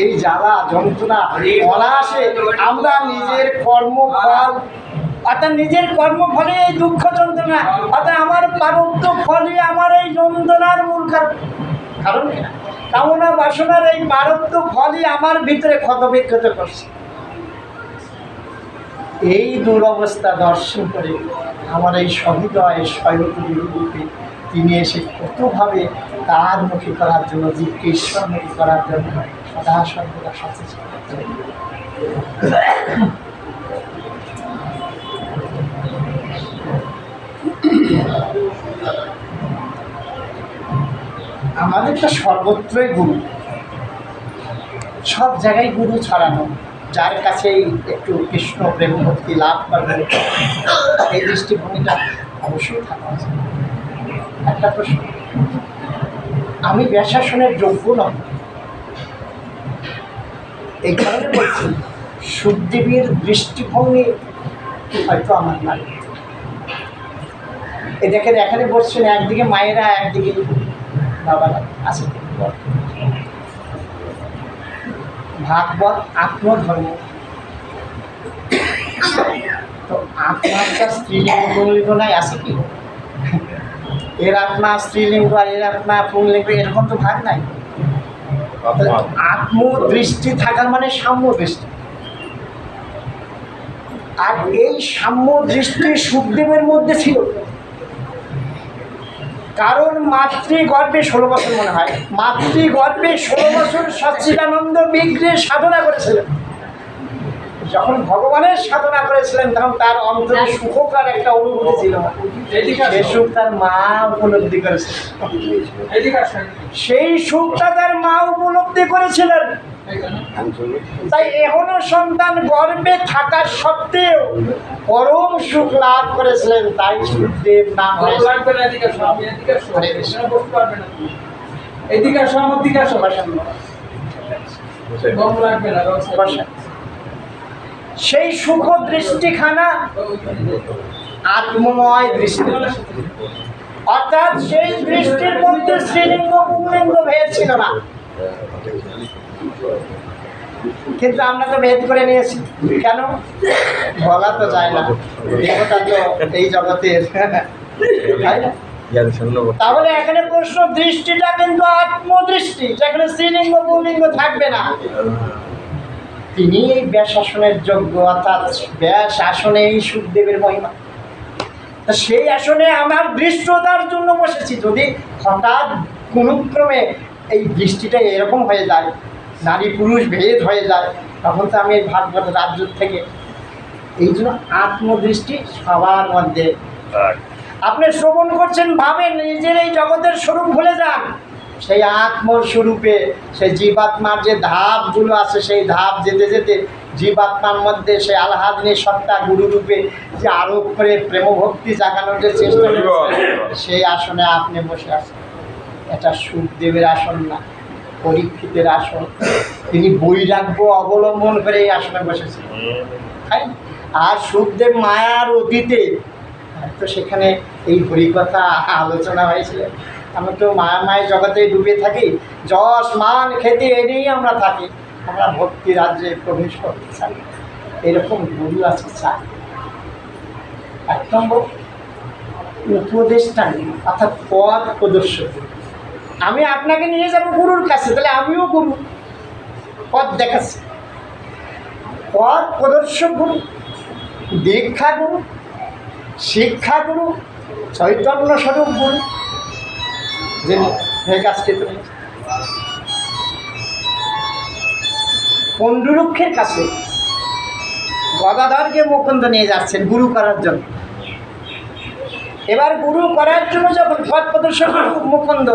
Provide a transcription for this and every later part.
এই জ্বালা, যন্ত্রণা, অনায়াসে আমরা নিজের কর্মফল, অর্থাৎ নিজের কর্মফলে এই দুঃখ যন্ত্রণা, অর্থাৎ আমার প্রারব্ধ ফলে আমার এই যন্ত্রণার মূল কারণ? কামনা বাসনার এই প্রারব্ধ ফলই আমার ভিতরে ক্ষতবিক্ষত করছে এই দুরবস্থা দর্শন করে আমার এই সহৃদয় রূপে তিনি এসে কতভাবে তার মুখী করার জন্য জীবকে ঈশ্বরমুখী করার জন্য সদা সর্বদা সচেতন আমাদের তো সর্বত্রই গুরু। সব জায়গায় গুরু ছড়ানো। যার কাছেই একটু কৃষ্ণ প্রেম ভক্তি লাভ করবে, এই দৃষ্টিভঙ্গিটা অবশ্যই থাকা। একটা প্রশ্ন। আমি ব্যাসাসনের যোগ্য নয় এই কারণে বলছি, সুখদেবীর দৃষ্টিভঙ্গি হয়তো আমার নাই। এই দেখেন, এখানে বসছেন একদিকে মায়েরা, একদিকে বাবারা। আছে ভাগবত আত্মধর্ম। তো স্ত্রীলিঙ্গ পুংলিঙ্গ নাই, আছে কি? এর আত্মা স্ত্রীলিঙ্গ আর এর আত্মা পুংলিঙ্গ এরকম তো ভাগ নাই। আত্মদৃষ্টি থাকার মানে সাম্য দৃষ্টি আর এই সাম্য দৃষ্টি সুখদেবের মধ্যে ছিল। কারণ মাতৃগর্ভে ষোলো বছর মনে হয় মাতৃগর্ভে ষোলো বছর সচ্চিদানন্দ বিগ্রে সাধনা করেছিলেন। যখন ভগবানের সাধনা করেছিলেন তখন তার অন্তরে সুখকার একটা অনুভূতি ছিল। সে সুখ তার মা উপলব্ধি করেছিল সেই সুখটা তার মা উপলব্ধি করেছিলেন। তাই এখনও সন্তান গর্বে থাকা সত্ত্বেও পরম সুখ লাভ করেছিলেন তাই সুখদেব নাম হয়েছে এদিকে আসো আমার দিকে আসো। লাগবে না। সেই সুখ দৃষ্টিখানা আত্মময় দৃষ্টি। অর্থাৎ সেই দৃষ্টির মধ্যে শ্রীলিঙ্গ পুংলিঙ্গ ভেদ ছিল না। কিন্তু আমরা তো ভেদ করে নিয়েছি। কেন? বলা তো যায় না। দেবতা তো এই জগতের। তাই না? তাহলে এখানে প্রশ্ন, দৃষ্টিটা কিন্তু আত্মদৃষ্টি। যেখানে স্ত্রীলিঙ্গ পুংলিঙ্গ থাকবে না। তিনি এই ব্যাস আসনের যোগ্য অর্থাৎ ব্যাস আসনে এই সুখদেবের মহিমা। তা সেই আসনে আমার দৃষ্টতার জন্য বসেছি। যদি হঠাৎ কোনোক্রমে এই দৃষ্টিটা এরকম হয়ে যায় নারী পুরুষ ভেদ হয়ে যায় তখন তো আমি এই ভাগবত রাজ্য থেকে। এই জন্য আত্মদৃষ্টি সবার মধ্যে। আপনি শ্রবণ করছেন ভাবেন নিজের এই জগতের স্বরূপ ভুলে যান। সেই আত্মর স্বরূপে সেই জীবাত্মার যে ধাপগুলো আছে সেই ধাপ যেতে যেতে জীবাত্মার মধ্যে সেই আল্লাহাদিনী সত্তা গুরুরূপে যে আরোপ করে প্রেমভক্তি জাগানোর যে চেষ্টা সেই আসনে আপনি বসে আছেন। এটা সুখদেবের আসন না পরীক্ষিতের আসন। তিনি বৈরাগ্য অবলম্বন করে এই আসনে বসেছেন। তাই? আর সুখদেব মায়ার অতীতে তো সেখানে এই হরিকথা আলোচনা হয়েছিল। আমরা তো মায়া মায়ের জগতে ডুবে থাকি। যশ মান খেতে এনেই আমরা থাকি। আমরা ভক্তি রাজ্যে প্রবেশ করতে চাই। এরকম গুরু আছে চাই এক নম্বর উপদেশটা নিন, অর্থাৎ পথ প্রদর্শক। আমি আপনাকে নিয়ে যাব গুরুর কাছে তাহলে আমিও গুরু। পথ দেখাচ্ছি। পথ প্রদর্শক গুরু দীক্ষা গুরু শিক্ষা গুরু চৈতন্য স্বরূপ গুরু। যে তুমি পণ্ডুরক্ষের কাছে গদাধরকে মুকুন্দ নিয়ে যাচ্ছেন গুরু করার জন্য। এবার গুরু করার জন্য যখন পথ প্রদর্শক মুকুন্দ,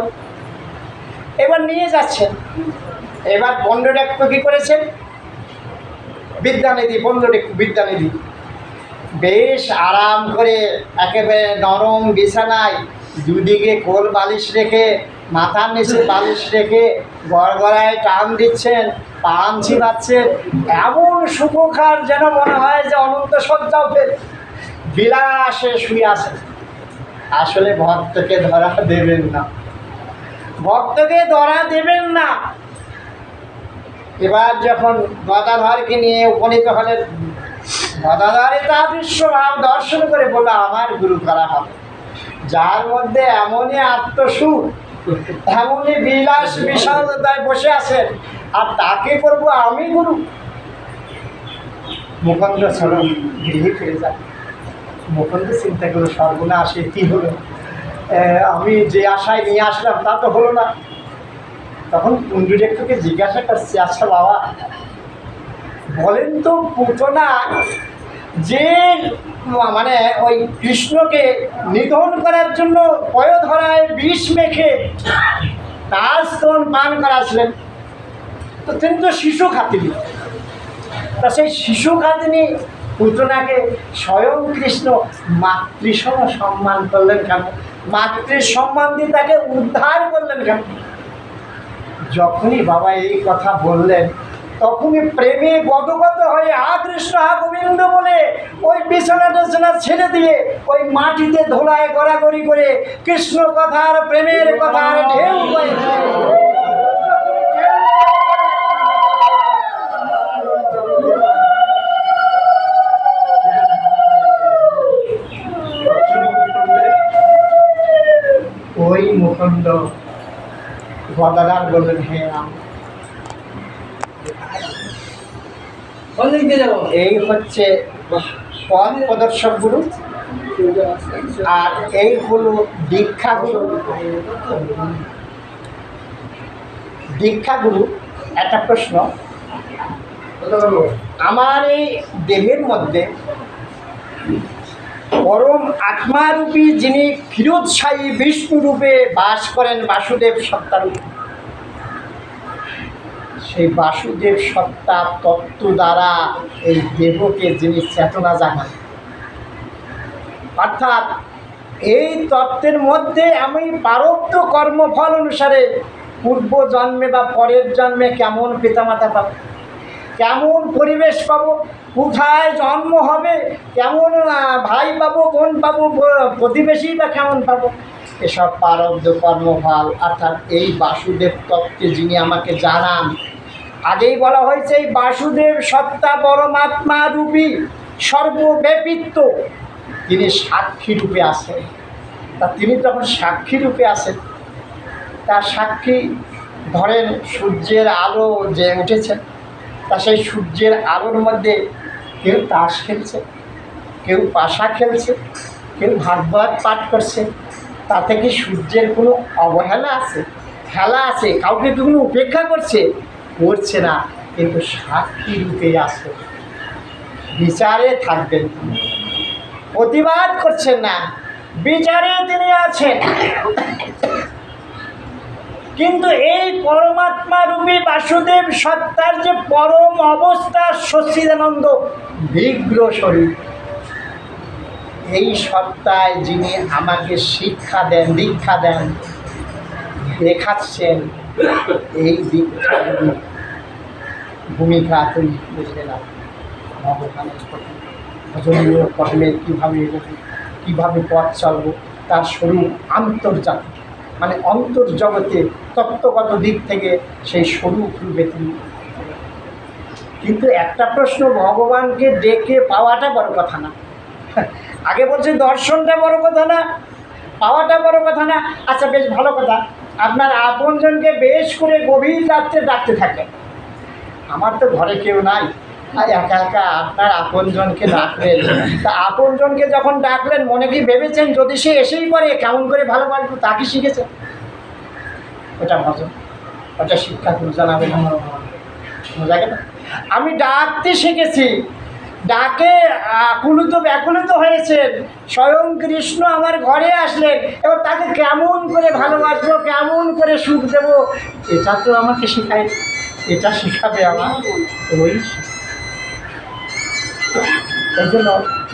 এবার নিয়ে যাচ্ছেন। এবার পণ্ডরেক্ষ কী করেছেন? বিদ্যানিধি, পণ্ডরেক্ষ বিদ্যানিধি। বেশ আরাম করে একেবারে নরম বিছানায় দুদিকে কোল বালিশ রেখে মাথার নিচে বালিশ রেখে গড়গড়ায় টান দিচ্ছেন, পান ছিপাচ্ছেন এমন সুখকার যেন মনে হয় যে অনন্ত সজ্জাও বিলাসে শুয়ে আছে আসলে ভক্তকে ধরা দেবেন না। ভক্তকে ধরা দেবেন না। এবার যখন গদাধরকে নিয়ে উপনীত হলেন গদাধরে তা বিশ্বভাব দর্শন করে বলল, আমার গুরু করা হবে। যার মধ্যে এমনই আত্মসুখ এমনই বিলাস বিশালতায় বসে আছেন আর তাকে করব আমি গুরু। মুখন্দ ছাড়ো গৃহে ফিরে যান মুখন্দ চিন্তা করল আসে, কী হলো? আমি যে আশায় নিয়ে আসলাম, তা তো হলো না। তখন কুণ্ডুরেক্ষকে জিজ্ঞাসা করছি আচ্ছা বাবা, বলেন তো পুতনা যে মানে ওই কৃষ্ণকে নিধন করার জন্য পয়ধরায় বিষ মেখে তার স্তন পান করাছিলেন। তো তিনি তো শিশু খাতিনি। তা সেই শিশু খাতিনি পুতনাকে স্বয়ং কৃষ্ণ মাতৃসম সম্মান করলেন কেন? মাতৃ সম্মান দিয়ে তাকে উদ্ধার করলেন কেন? যখনই বাবা এই কথা বললেন তখনই প্রেমে গদগদ হয়ে হা কৃষ্ণ হা গোবিন্দ বলে ওই বিছানা টেছানা ছেড়ে দিয়ে ওই মাটিতে ধোলায় গড়াগড়ি করে কৃষ্ণ কথার প্রেমের কথার ঢেউ ওই মুখণ্ড গদাদার বললেন হ্যাঁ আমি কোন দিক দিয়ে যাব এই হচ্ছে পথ প্রদর্শক গুরু। আর এই হলো দীক্ষা গুরু। দীক্ষা গুরু, একটা প্রশ্ন। আমার এই দেহের মধ্যে পরম আত্মারূপী যিনি ক্ষীরোৎসাহী বিষ্ণুরূপে বাস করেন বাসুদেব সত্তারূপে। সেই বাসুদেব সত্তা তত্ত্ব দ্বারা এই দেহকে যিনি চেতনা জানান। অর্থাৎ এই তত্ত্বের মধ্যে আমি পারব্ধ কর্মফল অনুসারে পূর্ব জন্মে বা পরের জন্মে কেমন পিতামাতা পাবো? কেমন পরিবেশ পাবো? কোথায় জন্ম হবে? কেমন ভাই পাবো, বোন পাবো প্রতিবেশী বা কেমন পাবো? এসব পারব্ধ কর্মফল, অর্থাৎ এই বাসুদেব তত্ত্বে যিনি আমাকে জানান আগেই বলা হয়েছে, এই বাসুদেব সত্তা পরমাত্মা রূপী সর্বব্যাপিত্ব। তিনি সাক্ষী রূপে আছেন। তা তিনি যখন সাক্ষী রূপে আছেন, তার সাক্ষী ধরেন সূর্যের আলো যে উঠেছে, তা সেই সূর্যের আলোর মধ্যে কেউ তাস খেলছে, কেউ পাশা খেলছে, কেউ ভাগবত পাঠ করছে। তাতে কি সূর্যের কোনো অবহেলা আছে, খেলা আছে, কাউকে কোনো উপেক্ষা করছে? করছে না, কিন্তু সাক্ষী রূপে আছে। বিচারে থাকবেন প্রতিবাদ করছেন না, বিচারে তিনি আছেন। কিন্তু এই পরমাত্মা রূপী বাসুদেব সত্তার যে পরম অবস্থা, সচ্চিদানন্দ বিগ্র শরীর এই সত্তায় যিনি আমাকে শিক্ষা দেন, দীক্ষা দেন, দেখাচ্ছেন এই দিক ভূমিকা তুই বুঝলে না। ভজনীয় কীভাবে এগোবো, কীভাবে পথ চলবো, তার স্বরূপ আন্তর্জাতিক। মানে অন্তর্জগতে তত্ত্বগত দিক থেকে সেই স্বরূপ রূপে তিনি কিন্তু একটা প্রশ্ন ভগবানকে ডেকে পাওয়াটা বড় কথা না। আগে বলছে দর্শনটা বড় কথা না, পাওয়াটা বড় কথা না। আচ্ছা বেশ ভালো কথা। আপনার আপনজনকে বেশ করে গভীর রাত্রে ডাকতে থাকেন। আমার তো ঘরে কেউ নাই। আর একা একা আপনার আপনজনকে ডাকলেন। তা আপনজনকে যখন ডাকলেন, মনে কি ভেবেছেন যদি সে এসেই পড়ে, কেমন করে ভালোবাসবো তা কি শিখেছে ওটা ভজন ওটা শিক্ষা গুরু জানাবে না বোঝা গেল আমি ডাকতে শিখেছি। ডাকে, আকুলিত ব্যাকুলিত হয়েছেন। স্বয়ং কৃষ্ণ আমার ঘরে আসলেন। এবার তাকে কেমন করে ভালোবাসবো, কেমন করে সুখ দেবো, এটা তো আমাকে শেখায়, এটা শেখাবে আমার ওই এই জন্য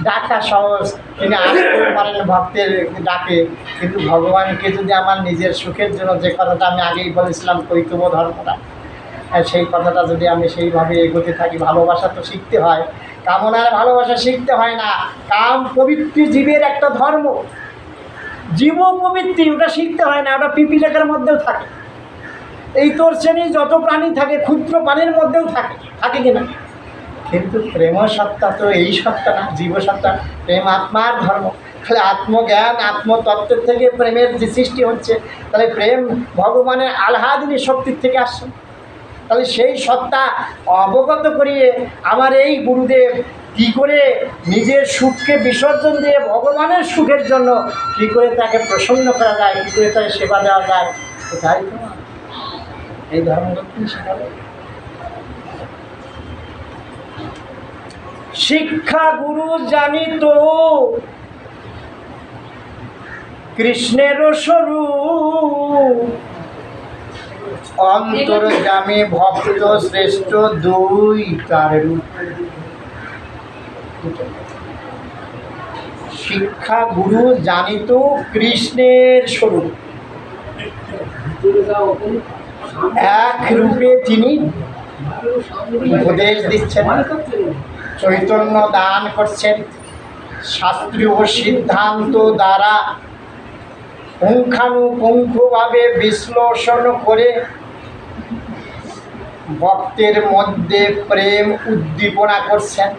ডাকা সহজ। তিনি আসতে পারেন, ভক্তের ডাকে। কিন্তু ভগবানকে যদি আমার নিজের সুখের জন্য যে কথাটা আমি আগেই বলেছিলাম কৈতব ধর্মটা সেই কথাটা যদি আমি সেইভাবে এগোতে থাকি, ভালোবাসা তো শিখতে হয়। কামনার ভালোবাসা শিখতে হয় না। কাম পবিত্র জীবের একটা ধর্ম। জীব পবিত্রি ওটা শিখতে হয় না, ওটা পিপিলেখার মধ্যেও থাকে। এই তোর শ্রেণি যত প্রাণী থাকে, ক্ষুদ্র প্রাণীর মধ্যেও থাকে থাকে কিনা? কিন্তু প্রেম সত্তা তো এই সত্তা না জীবসত্তা প্রেম আত্মার ধর্ম। তাহলে আত্মজ্ঞান, আত্মতত্ত্বের থেকে প্রেমের যে সৃষ্টি হচ্ছে, তাহলে প্রেম ভগবানের আহ্লাদিনী শক্তির থেকে আসছে। তাহলে সেই সত্তা অবগত করিয়ে আমার এই গুরুদেব কী করে নিজের সুখকে বিসর্জন দিয়ে ভগবানের সুখের জন্য কী করে তাকে প্রসন্ন করা যায়, কী করে তাকে সেবা দেওয়া যায় এটাই তো এই ধর্মদক্ষিণ শেখাবে? শিক্ষা গুরু জানিত কৃষ্ণের স্বরূপ। অন্তর্জামী ভক্ত শ্রেষ্ঠ দুই তার শিক্ষা গুরু জানিত কৃষ্ণের স্বরূপ। এক রূপে তিনি উপদেশ দিচ্ছেন, চৈতন্য দান করছেন, শাস্ত্রীয় সিদ্ধান্ত দ্বারা পুঙ্খানুপুঙ্খভাবে বিশ্লেষণ করে ভক্তের মধ্যে প্রেম উদ্দীপনা করছেন।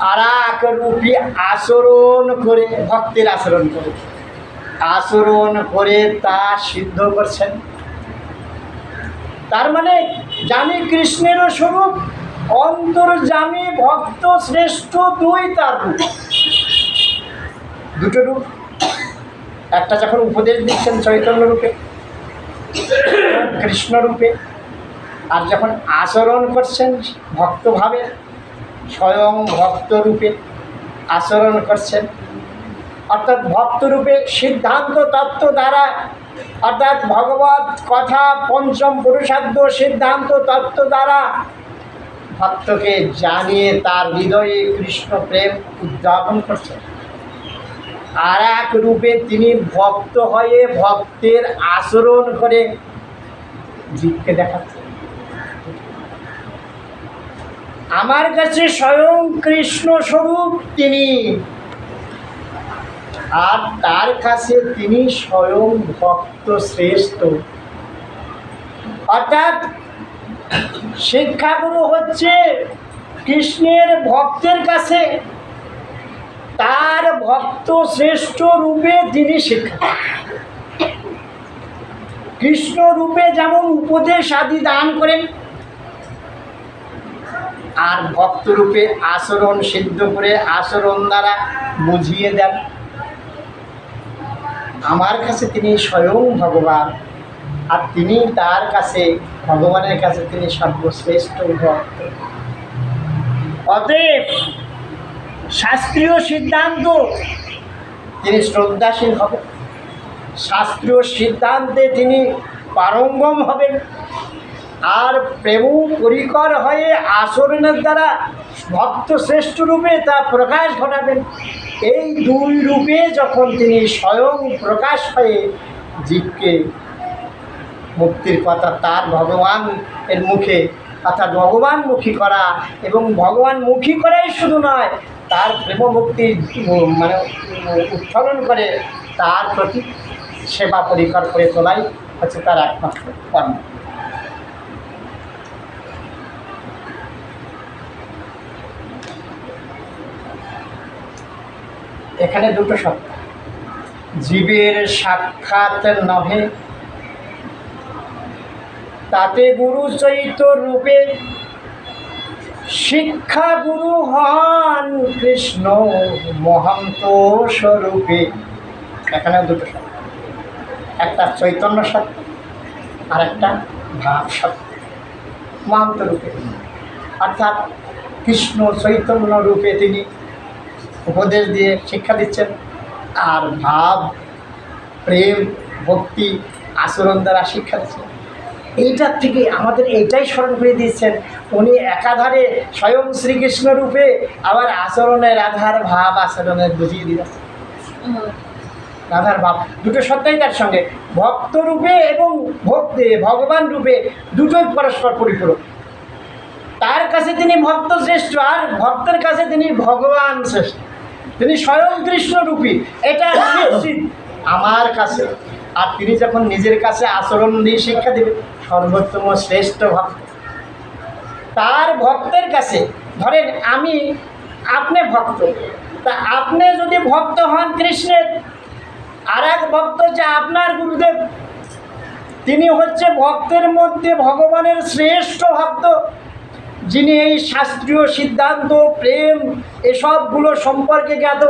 আর এক রূপী আচরণ করে ভক্তের আচরণ করে। আচরণ করে তা সিদ্ধ করছেন। তার মানে জানি কৃষ্ণেরও স্বরূপ, অন্তর্জামী ভক্ত শ্রেষ্ঠ দুই তার রূপ। দুটো রূপ। একটা যখন উপদেশ দিচ্ছেন চৈতন্য রূপে, কৃষ্ণ রূপে, আর যখন আচরণ করছেন ভক্তভাবে, স্বয়ং ভক্ত রূপে আচরণ করছেন, অর্থাৎ ভক্তরূপে সিদ্ধান্ত তত্ত্ব দ্বারা, অর্থাৎ ভগবত কথা পঞ্চম পুরুষার্থ সিদ্ধান্ত তত্ত্ব দ্বারা ভক্তকে জানিয়ে তার হৃদয়ে কৃষ্ণ প্রেম উদ্যাপন করছেন। আর এক রূপে তিনি ভক্ত হয়ে ভক্তের আচরণ করে জীবকে দেখাচ্ছেন। আমার কাছে স্বয়ং কৃষ্ণ স্বরূপ তিনি। আর তার কাছে তিনি স্বয়ং ভক্ত শ্রেষ্ঠ। অর্থাৎ শিক্ষাগুরু হচ্ছে কৃষ্ণের ভক্তের কাছে তার ভক্ত শ্রেষ্ঠ রূপে তিনি শিক্ষা কৃষ্ণ রূপে যেমন উপদেশ আদি দান করেন, আর ভক্ত রূপে আচরণ সিদ্ধ করে আচরণ দ্বারা বুঝিয়ে দেন। আমার কাছে তিনি স্বয়ং ভগবান, আর তিনি তার কাছে, ভগবানের কাছে তিনি সর্বশ্রেষ্ঠ ভক্ত। অতএব শাস্ত্রীয় সিদ্ধান্ত। তিনি শ্রদ্ধাশীল হবেন। শাস্ত্রীয় সিদ্ধান্তে তিনি পারঙ্গম হবেন। আর প্রেম পরিকর হয়ে আচরণের দ্বারা ভক্ত শ্রেষ্ঠ রূপে তা প্রকাশ ঘটাবেন। এই দুই রূপে যখন তিনি স্বয়ং প্রকাশ হয়ে জীবকে মুক্তির কথা তার ভগবান এর মুখে অর্থাৎ ভগবানমুখী করা এবং ভগবানমুখী করাই শুধু নয় তার প্রেম মুক্তি মানে উত্তোলন করে, তার প্রতি সেবা পরিকর করে তোলাই হচ্ছে তার একমাত্র কর্ম। এখানে দুটো শব্দ। জীবের সাক্ষাৎ নহে তাতে গুরু চৈত রূপে শিক্ষা গুরু হন কৃষ্ণ মহান্ত স্বরূপে। এখানে দুটো শব্দ। একটা চৈতন্য সত্য আর একটা ভাব সত্য মহান্ত রূপে। অর্থাৎ কৃষ্ণ চৈতন্য রূপে তিনি উপদেশ দিয়ে শিক্ষা দিচ্ছেন। আর ভাব, প্রেম, ভক্তি, আচরণ দ্বারা শিক্ষা দিচ্ছেন। এইটার থেকে আমাদের এইটাই স্মরণ করে দিচ্ছেন উনি একাধারে স্বয়ং শ্রীকৃষ্ণ রূপে আবার আচরণের আধার ভাব আচরণের বুঝিয়ে দিয়েছেন রাধার ভাব, দুটো সত্তাই তার সঙ্গে। ভক্ত রূপে এবং ভক্তি, ভগবান রূপে দুটোই পরস্পর পরিপূরক। তার কাছে তিনি ভক্ত শ্রেষ্ঠ আর ভক্তের কাছে তিনি ভগবান শ্রেষ্ঠ। তিনি স্বয়ং কৃষ্ণ রূপী, এটা আমার কাছে। আর তিনি যখন নিজের কাছে আচরণ দিয়ে শিক্ষা দেবে সর্বোত্তম শ্রেষ্ঠ ভক্ত। তার ভক্তের কাছে, ধরেন আমি আপনি ভক্ত, তা আপনি যদি ভক্ত হন কৃষ্ণের আর এক ভক্ত যে আপনার গুরুদেব। তিনি হচ্ছে ভক্তের মধ্যে ভগবানের শ্রেষ্ঠ ভক্ত, যিনি এই শাস্ত্রীয় সিদ্ধান্ত, প্রেম, এসবগুলো সম্পর্কে জ্ঞাত।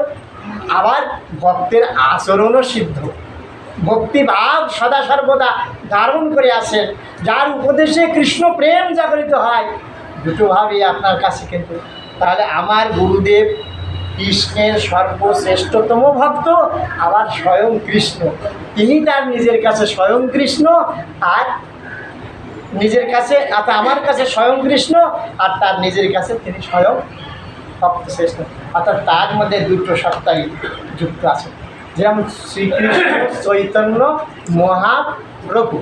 আবার ভক্তের আচরণও সিদ্ধ। ভক্তিভাব সদা সর্বদা ধারণ করে আসেন যার উপদেশে কৃষ্ণ প্রেম জাগরিত হয়, দুটো ভাবেই আপনার কাছে কিন্তু। তাহলে আমার গুরুদেব কৃষ্ণের সর্বশ্রেষ্ঠতম ভক্ত, আবার স্বয়ং কৃষ্ণ। তিনি তার নিজের কাছে স্বয়ং কৃষ্ণ, আর নিজের কাছে অর্থাৎ আমার কাছে স্বয়ং কৃষ্ণ, আর তার নিজের কাছে তিনি স্বয়ং ভক্ত শ্রেষ্ঠ অর্থাৎ তার মধ্যে দুটো সত্তাই যুক্ত আছে যেমন শ্রীকৃষ্ণ চৈতন্য মহাপ্রভু।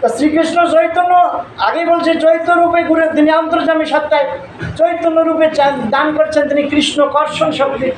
তা শ্রীকৃষ্ণ চৈতন্য আগেই বলছে চৈতন্য রূপে ঘুরে তিনি আন্তর্জামী সত্তায়। চৈতন্য রূপে দান করছেন তিনি কৃষ্ণ কর্ষণ শক্তি।